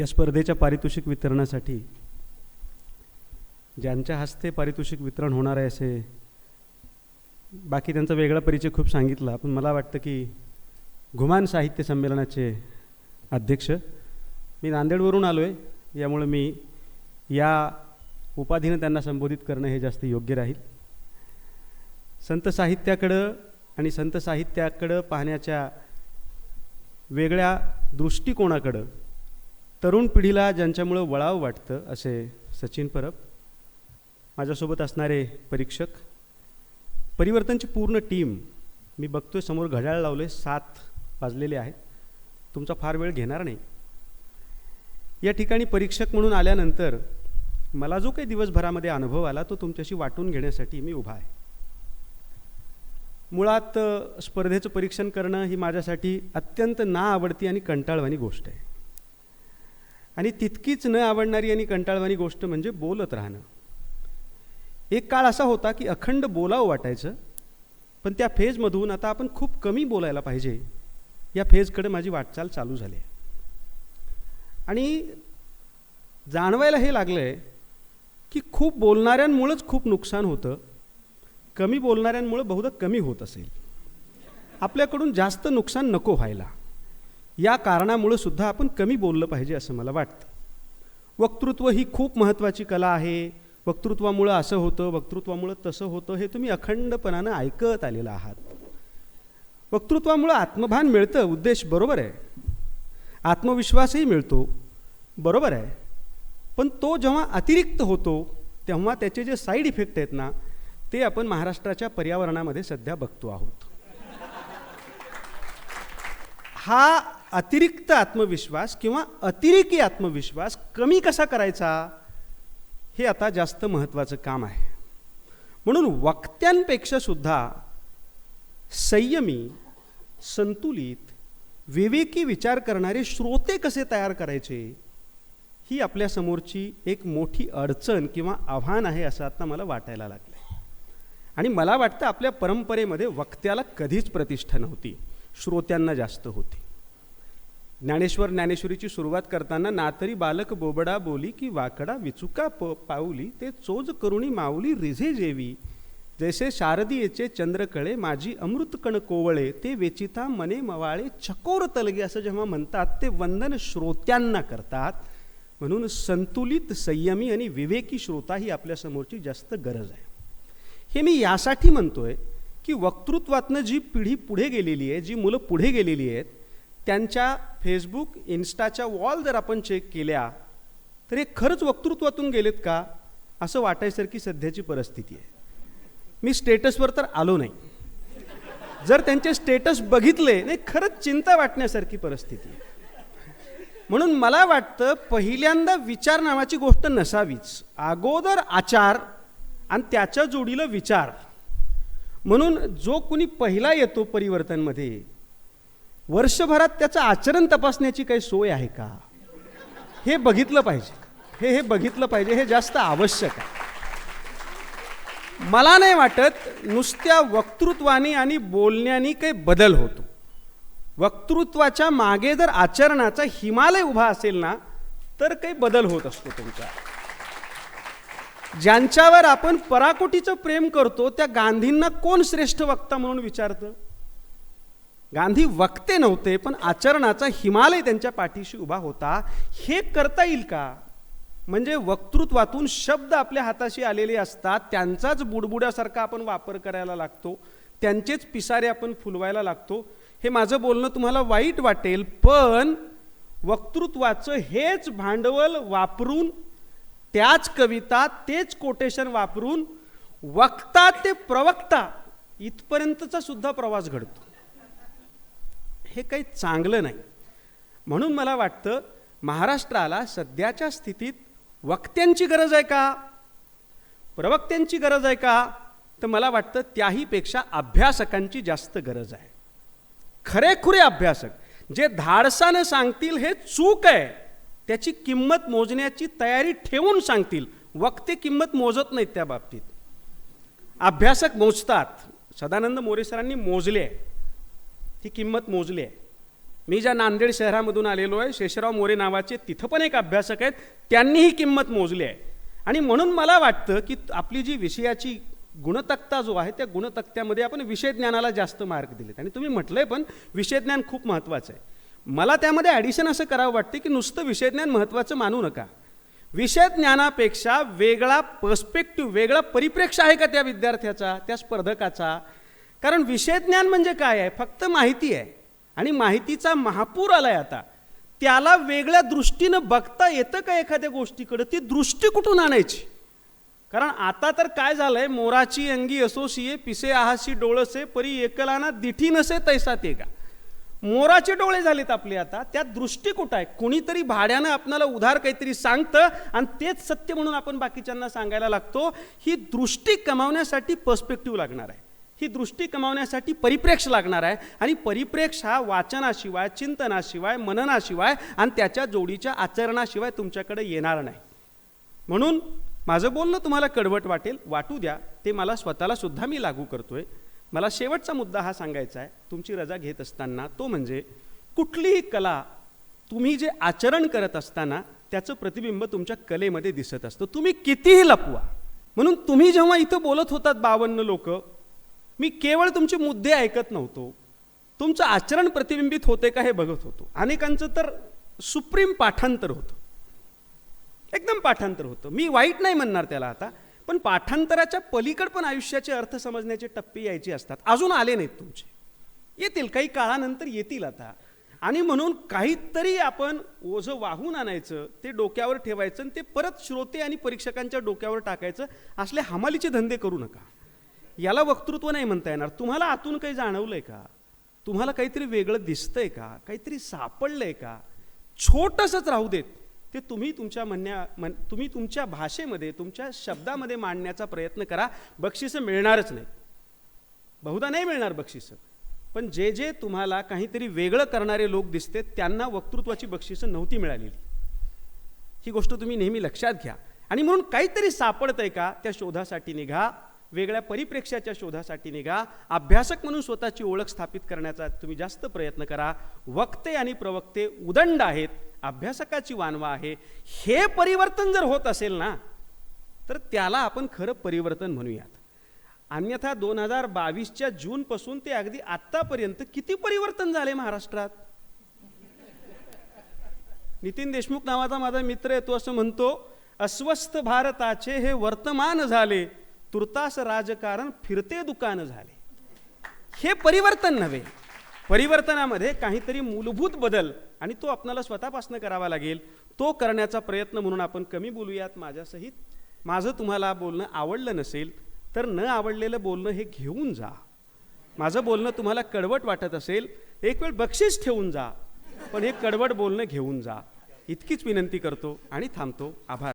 या स्पर्धेच्या पारितोषिक वितरणासाठी ज्यांच्या हस्ते पारितोषिक वितरण होणार आहे असे बाकी त्यांचा वेगळा परिचय खूप सांगितला पण मला वाटतं की घुमान साहित्य संमेलनाचे अध्यक्ष मी नांदेडवरून आलो आहे यामुळे मी या उपाधीनं त्यांना संबोधित करणं हे जास्त योग्य राहील. संत साहित्याकडं आणि संत साहित्याकडं पाहण्याच्या वेगळ्या दृष्टिकोनाकडं तरुण पिढीला ज्यांच्यामुळं वळाव वाटतं असे सचिन परब माझ्यासोबत असणारे परीक्षक परिवर्तनची पूर्ण टीम मी बघतोय समोर घड्याळ लावले सात वाजलेले आहेत. तुमचा फार वेळ घेणार नाही. या ठिकाणी परीक्षक म्हणून आल्यानंतर मला जो काही दिवसभरामध्ये अनुभव आला तो तुमच्याशी वाटून घेण्यासाठी मी उभा आहे. मुळात स्पर्धेचं परीक्षण करणं ही माझ्यासाठी अत्यंत ना आवडती आणि कंटाळवाणी गोष्ट आहे. आणि तितकीच न आवडणारी आणि कंटाळवाणी गोष्ट म्हणजे बोलत राहणं. एक काळ असा होता की अखंड बोलावं वाटायचं पण त्या फेजमधून आता आपण खूप कमी बोलायला पाहिजे. या फेजकडे माझी वाटचाल चालू झाली आहे. आणि जाणवायला हे लागलं आहे की खूप बोलणाऱ्यांमुळंच खूप नुकसान होतं. कमी बोलणाऱ्यांमुळं बहुधा कमी होत असेल. आपल्याकडून जास्त नुकसान नको व्हायला. या कारणामुळं सुद्धा आपण कमी बोललं पाहिजे असं मला वाटतं. वक्तृत्व ही खूप महत्त्वाची कला आहे. वक्तृत्वामुळं असं होतं वक्तृत्वामुळं तसं होतं हे तुम्ही अखंडपणानं ऐकत आलेलं आहात. वक्तृत्वामुळं आत्मभान मिळतं उद्देश बरोबर आहे. आत्मविश्वासही मिळतो बरोबर आहे. पण तो जेव्हा अतिरिक्त होतो तेव्हा त्याचे जे साईड इफेक्ट आहेत ना ते आपण महाराष्ट्राच्या पर्यावरणामध्ये सध्या बघतो आहोत. हा अतिरिक्त आत्मविश्वास किंवा अतिरेकी आत्मविश्वास कमी कसा करायचा हे आता जास्त महत्त्वाचं काम आहे. म्हणून वक्त्यांपेक्षा सुद्धा संयमी संतुलित विवेकी विचार करणारे श्रोते कसे तयार करायचे ही आपल्यासमोरची एक मोठी अडचण किंवा आव्हान आहे असं आता मला वाटायला लागलं आहे आणि मला वाटतं आपल्या परंपरेमध्ये वक्त्याला कधीच प्रतिष्ठा नव्हती. श्रोत्यांना जास्त होती. ज्ञानेश्वर ज्ञानेश्वरीची सुरुवात करताना नातरी बालक बोबडा बोली की वाकडा विचुका प पाऊली ते चोज करुणी माऊली रिझे जेवी. जैसे शारदीयेचे चंद्रकळे माझी अमृतकण कोवळे ते वेचिता मने मवाळे चकोर तलगे असं जेव्हा म्हणतात ते वंदन श्रोत्यांना करतात. म्हणून संतुलित संयमी आणि विवेकी श्रोता ही आपल्यासमोरची जास्त गरज आहे. हे मी यासाठी म्हणतोय की वक्तृत्वातनं जी पिढी पुढे गेलेली आहे जी मुलं पुढे गेलेली आहेत त्यांच्या फेसबुक इन्स्टाच्या वॉल जर आपण चेक केल्या तर हे खरंच वक्तृत्वातून गेलेत का? असं वाटायसारखी सध्याची परिस्थिती आहे. मी स्टेटसवर तर आलो नाही. जर त्यांचे स्टेटस बघितले नाही खरंच चिंता वाटण्यासारखी परिस्थिती आहे. म्हणून मला वाटतं पहिल्यांदा विचार नावाची गोष्ट नसावीच. अगोदर आचार आणि त्याच्या जोडीला विचार. म्हणून जो कुणी पहिला येतो परिवर्तनमध्ये वर्षभरात त्याचं आचरण तपासण्याची काही सोय आहे का? हे बघितलं पाहिजे. हे हे बघितलं पाहिजे. हे जास्त आवश्यक आहे. मला नाही वाटत नुसत्या वक्तृत्वाने आणि बोलण्याने काही बदल होतो. वक्तृत्वाच्या मागे जर आचरणाचा हिमालय उभा असेल ना तर काही बदल होत असतो तुमचा ज्यांच्यावर आपण पराकोटीचं प्रेम करतो त्या गांधींना कोण श्रेष्ठ वक्ता म्हणून विचारतं? गांधी वक्ते नव्हते पण आचरणाचा हिमालय त्यांच्या पाठीशी उभा होता. हे करता येईल का? म्हणजे वक्तृत्वातून शब्द आपल्या हाताशी आलेले असतात त्यांचाच बुडबुड्यासारखा आपण वापर करायला लागतो त्यांचेच पिसारे आपण फुलवायला लागतो. हे माझं बोलणं तुम्हाला वाईट वाटेल पण वक्तृत्वाचं हेच भांडवल वापरून त्याच कविता तेच कोटेशन वापरून वक्ता ते प्रवक्ता इथपर्यंतचा सुद्धा प्रवास घडतो. हे काही चांगलं नाही. म्हणून मला वाटतं महाराष्ट्राला सध्याच्या स्थितीत वक्त्यांची गरज आहे का? प्रवक्त्यांची गरज आहे का? तर मला वाटतं त्याहीपेक्षा अभ्यासकांची जास्त गरज आहे. खरेखुरे अभ्यासक जे धाडसानं सांगतील हे चूक आहे त्याची किंमत मोजण्याची तयारी ठेवून सांगतील. वक्ते किंमत मोजत नाहीत त्या बाबतीत. अभ्यासक मोजतात. सदानंद मोरे सरांनी मोजले आहे. ती किंमत मोजली आहे. मी ज्या नांदेड शहरामधून आलेलो आहे शेषराव मोरे नावाचे तिथं पण एक अभ्यासक आहेत त्यांनी ही किंमत मोजली आहे. आणि म्हणून मला वाटतं की आपली जी विषयाची गुणतक्ता जो आहे त्या गुणतक्त्यामध्ये आपण विषय ज्ञानाला जास्त मार्क दिलेत. आणि तुम्ही म्हटलंय पण विषय ज्ञान खूप महत्त्वाचं आहे. मला त्यामध्ये ॲडिशन असं करावं वाटतं की नुसतं विषय ज्ञान महत्त्वाचं मानू नका. विषय ज्ञानापेक्षा वेगळा पर्स्पेक्टिव्ह वेगळा परिप्रेक्ष्य आहे का त्या विद्यार्थ्याचा त्या स्पर्धकाचा? कारण विषय ज्ञान म्हणजे काय आहे? फक्त माहिती आहे. आणि माहितीचा महापूर आला आहे आता. त्याला वेगळ्या दृष्टीनं बघता येतं का एखाद्या गोष्टीकडं? ती दृष्टी कुठून आणायची? कारण आता तर काय झालंय? मोराची अंगी असोसिये पिसे आहाशी डोळसे परी एकलाना दिठी नसे तैसा ते का मोराचे डोळे झालेत आपले आता. त्यात दृष्टी कुठं आहे? कुणीतरी भाड्यानं आपणाला उधार काहीतरी सांगतं आणि तेच सत्य म्हणून आपण बाकीच्यांना सांगायला लागतो. ही दृष्टी कमावण्यासाठी पर्स्पेक्टिव्ह लागणार आहे. ही दृष्टी कमावण्यासाठी परिप्रेक्ष लागणार आहे. आणि परिप्रेक्ष हा वाचनाशिवाय चिंतनाशिवाय मननाशिवाय आणि त्याच्या जोडीच्या आचरणाशिवाय तुमच्याकडे येणार नाही. म्हणून माझं बोलणं तुम्हाला कडवट वाटेल. वाटू द्या. ते मला स्वतःला सुद्धा मी लागू करतोय. मला शेवटचा मुद्दा हा सांगायचा आहे. तुमची रजा घेत असताना तो म्हणजे कुठलीही कला तुम्ही जे आचरण करत असताना त्याचं प्रतिबिंब तुमच्या कलेमध्ये दिसत असतं. तुम्ही कितीही लपवा. म्हणून तुम्ही जेव्हा इथं बोलत होतात बावन्न लोक मी केवळ तुमचे मुद्दे ऐकत नव्हतो. तुमचं आचरण प्रतिबिंबित होते का हे बघत होतो. अनेकांचं तर सुप्रीम पाठांतर होतं. एकदम पाठांतर होतं. मी वाईट नाही म्हणणार त्याला आता पण पाठांतराच्या पलीकड पण आयुष्याचे अर्थ समजण्याचे टप्पे यायचे असतात. अजून आले नाहीत तुमचे. येतील काही काळानंतर येतील आता. आणि म्हणून काहीतरी आपण ओझं वाहून आणायचं ते डोक्यावर ठेवायचं आणि ते परत श्रोते आणि परीक्षकांच्या डोक्यावर टाकायचं असले हमालीचे धंदे करू नका. याला वक्तृत्व नाही म्हणता येणार. तुम्हाला आतून काही जाणवलंय का? तुम्हाला काहीतरी वेगळं दिसतंय का? काहीतरी सापडलंय का? छोटंसंच राहू देत. ते तुम्ही तुमच्या म्हणण्या म्हण तुम्ही तुमच्या भाषेमध्ये तुमच्या शब्दामध्ये मांडण्याचा प्रयत्न करा. बक्षिसं मिळणारच नाही बहुधा नाही मिळणार बक्षिसं. पण जे जे तुम्हाला काहीतरी वेगळं करणारे लोक दिसते त्यांना वक्तृत्वाची बक्षिसं नव्हती मिळालेली. ही गोष्ट तुम्ही नेहमी लक्षात घ्या. आणि म्हणून काहीतरी सापडतंय का त्या शोधासाठी निघा. वेगळ्या परिप्रेक्ष्याच्या शोधासाठी निघा. अभ्यासक म्हणून स्वतःची ओळख स्थापित करण्याचा तुम्ही जास्त प्रयत्न करा. वक्ते आणि प्रवक्ते उदंड आहेत. अभ्यासकाची वानवा आहे. हे परिवर्तन जर होत असेल ना तर त्याला आपण खरं परिवर्तन म्हणूयात. अन्यथा दोन हजार बावीसच्या जूनपासून ते अगदी आत्तापर्यंत किती परिवर्तन झाले महाराष्ट्रात? नितीन देशमुख नावाचा माझा मित्र आहे तो असं म्हणतो अस्वस्थ भारताचे हे वर्तमान झाले. तुर्तास राजकारण फिरते दुकान झाले. हे परिवर्तन नव्हे. परिवर्तनामध्ये काहीतरी मूलभूत बदल आणि तो आपणाला स्वतःपासून करावा लागेल. तो करण्याचा प्रयत्न म्हणून आपण कमी बोलूयात. माझ्यासहित माझं तुम्हाला बोलणं आवडलं नसेल तर न आवडलेलं बोलणं हे घेऊन जा. माझं बोलणं तुम्हाला कडवट वाटत असेल एक वेळ बक्षीस ठेवून जा. पण हे कडवट बोलणं घेऊन जा. इतकीच विनंती करतो आणि थांबतो. आभार.